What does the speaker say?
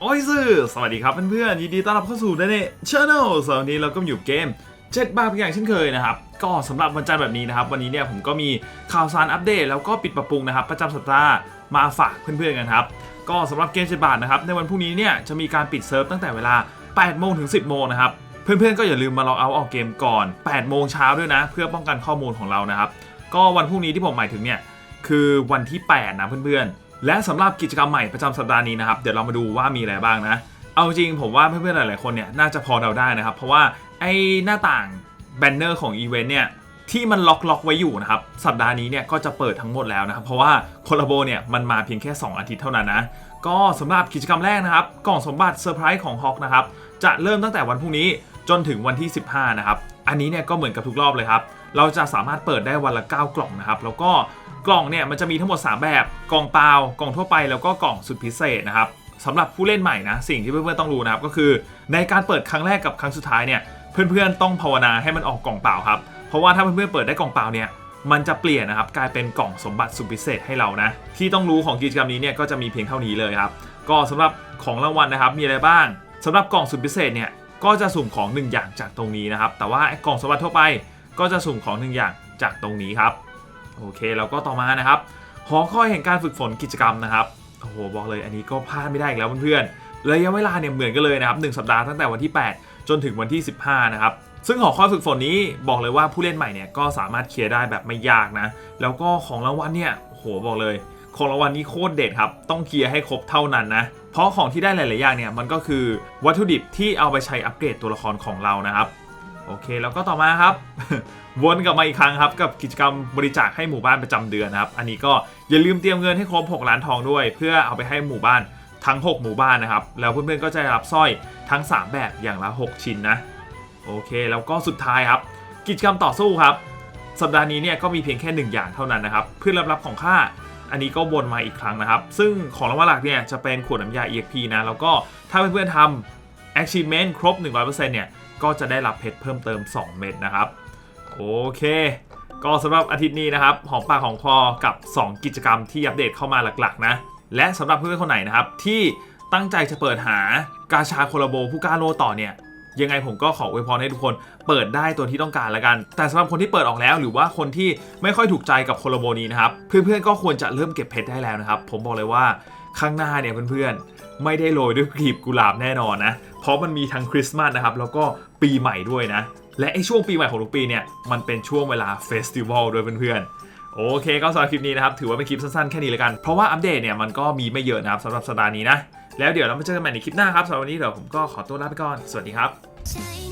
โอ้ยสื่อสวัสดีครับเพื่อนๆยินดีต้อนรับเข้าสู่ในช anel สำหรับวันนี้เราก็อยู่เกมเจ็ดบาร์อย่างเช่นเคยนะครับ ก็สำหรับวันจันทร์แบบนี้นะครับ วันนี้เนี่ยผมก็มีข่าวสารอัปเดต แล้วก็ปิดปรับปรุงนะครับ ประจำสัปดาห์มาฝากเพื่อนๆกันครับ ก็สำหรับเกมเจ็ดบาทนะครับ ในวันพรุ่งนี้เนี่ยจะมีการปิดเซิร์ฟตั้งแต่เวลา8โมงถึง 10โมงนะครับเพื่อนๆก็อย่าลืมมาล็อกเอาท์ออกเกมก่อน8โมงเช้าด้วยนะ เพื่อป้องกันข้อมูลของเรานะครับก็วันพรุ่งนี้ที่ผมหมายถึงเนี่ยคือวันที่8นะเพื่อนๆ และสำหรับกิจกรรมใหม่ประจำสัปดาห์นี้นะครับเดี๋ยวเรามาดูว่ามีอะไรบ้างนะ เอาจริงผมว่าเพื่อนๆหลายๆคนเนี่ยน่าจะพอเดาได้นะครับ เพราะว่าไอ้หน้าต่างแบนเนอร์ของอีเวนต์เนี่ยที่มันล็อกล็อกไว้อยู่นะครับ สัปดาห์นี้เนี่ยก็จะเปิดทั้งหมดแล้วนะครับ เพราะว่าโคลาโบเนี่ยมันมาเพียงแค่ 2 อาทิตย์เท่านั้นนะ ก็สำหรับกิจกรรมแรกนะครับ กล่องสมบัติเซอร์ไพรส์ของฮอกนะครับ จะเริ่มตั้งแต่วันพรุ่งนี้จนถึงวันที่ 15 นะครับ อันนี้เนี่ยก็เหมือนกับทุกรอบเลยครับ เราจะสามารถเปิดได้วันละ 9 กล่องนะครับ แล้วก็กล่องเนี่ยมันจะมีทั้งหมด 3 แบบ กล่องเปล่า กล่องทั่วไป แล้วก็กล่องสุดพิเศษนะครับสำหรับผู้เล่นใหม่นะ สิ่งที่เพื่อนๆต้องรู้นะครับ ก็คือในการเปิดครั้งแรกกับครั้งสุดท้ายเนี่ย เพื่อนๆต้องภาวนาให้มันออกกล่องเปล่าครับ เพราะว่าถ้าเพื่อนๆเปิดได้กล่องเปล่าเนี่ย มันจะเปลี่ยนนะครับ กลายเป็นกล่องสมบัติสุดพิเศษให้เรานะ ที่ต้องรู้ของกิจกรรมนี้เนี่ยก็จะมีเพียงเท่านี้เลยครับ ก็สำหรับของรางวัลนะครับ มีอะไรบ้างสำหรับกล่องสุดพิเศษเนี่ย ก็จะสุ่มของหนึ่งอย่างจากตรงนี้นะครับ แต่ว่ากล่องสมบัติทั่วไปก็จะสุ่มของหนึ่งอย่างจากตรงนี้ครับ โอเคแล้วก็ต่อมานะครับหอคอยแห่งการฝึกฝนกิจกรรมนะครับ โอ้โหบอกเลยอันนี้ก็พลาดไม่ได้อีกแล้วเพื่อนๆระยะเวลาเนี่ยเหมือนกันเลยนะครับหนึ่งสัปดาห์ตั้งแต่วันที่ 8 จนถึงวันที่ 15 นะครับซึ่งหอคอยฝึกฝนนี้บอกเลยว่าผู้เล่นใหม่เนี่ยก็สามารถเคลียร์ได้แบบไม่ยากนะ แล้วก็ของรางวัลเนี่ยโอ้โหบอกเลย ของรางวัลนี้โคตรเด็ดครับ ต้องเคลียร์ให้ครบเท่านั้นนะ เพราะของที่ได้หลาย ๆ อย่างเนี่ยมันก็คือวัตถุดิบที่เอาไปใช้อัปเกรดตัวละครของเรานะครับ โอเคแล้วก็ต่อมาครับ วนกลับมาอีกครั้งครับ กับกิจกรรมบริจาคให้หมู่บ้านประจำเดือนนะครับ อันนี้ก็อย่าลืมเตรียมเงินให้ครบ 6 ล้านทองด้วย เพื่อเอาไปให้หมู่บ้านทั้ง 6 หมู่บ้านนะครับ แล้วเพื่อนๆก็จะรับสร้อยทั้ง 3 แบบอย่างละ 6 ชิ้นนะ โอเค แล้วก็สุดท้ายครับ กิจกรรมต่อสู้ครับ สัปดาห์นี้เนี่ยก็มีเพียงแค่หนึ่งอย่างเท่านั้นนะครับ เพื่อรับรับของค่า อันนี้ก็วนมาอีกครั้งนะครับ ซึ่งของรางวัลหลักเนี่ยจะเป็นขวดน้ำยา EXP นะแล้วก็ถ้าเพื่อนๆทำ achievement ครบ 100%เนี่ยก็จะได้รับเพชรเพิ่มเติม 2 เม็ดนะครับ โอเค ก็สำหรับอาทิตย์นี้นะครับหอมปากของคอกับ 2 กิจกรรมที่อัปเดตเข้ามาหลักๆนะและสำหรับเพื่อนๆคนไหนนะครับที่ตั้งใจจะเปิดหากาชาโคลาโบผู้กล้าโลต่อเนี่ย ยังไงผมก็ขออวยพรให้ทุกคนเปิดได้ตัวที่ต้องการล้วกัน แต่สำหรับคนที่เปิดออกแล้ว หรือว่าคนที่ไม่ค่อยถูกใจกับโคลโบนี้นะครับเพื่อนๆก็ควรจะเริ่มเก็บเพชรได้แล้วนะครับผมบอกเลยว่าข้างหน้าเนี่ยเพื่อนๆ ไม่ได้โรยด้วยกลีบกุหลาบแน่นอนนะ เพราะมันมีทั้งคริสต์มาสนะครับ แล้วก็ปีใหม่ด้วยนะ และไอ้ช่วงปีใหม่ของทุกปีเนี่ย มันเป็นช่วงเวลาเฟสติวัลด้วยเพื่อนๆ โอเคก็สำหรับคลิปนี้นะครับ ถือว่าเป็นคลิปสั้นๆ แค่นี้แล้วกัน เพราะว่าอัปเดตเนี่ยมันก็มีไม่เยอะนะครับสำหรับสัปดาห์นี้นะ แล้วเดี๋ยวเรามาเจอกันใหม่ในคลิปหน้าครับสำหรับวันนี้เดี๋ยวผมก็ขอตัวลาไปก่อน สวัสดีครับ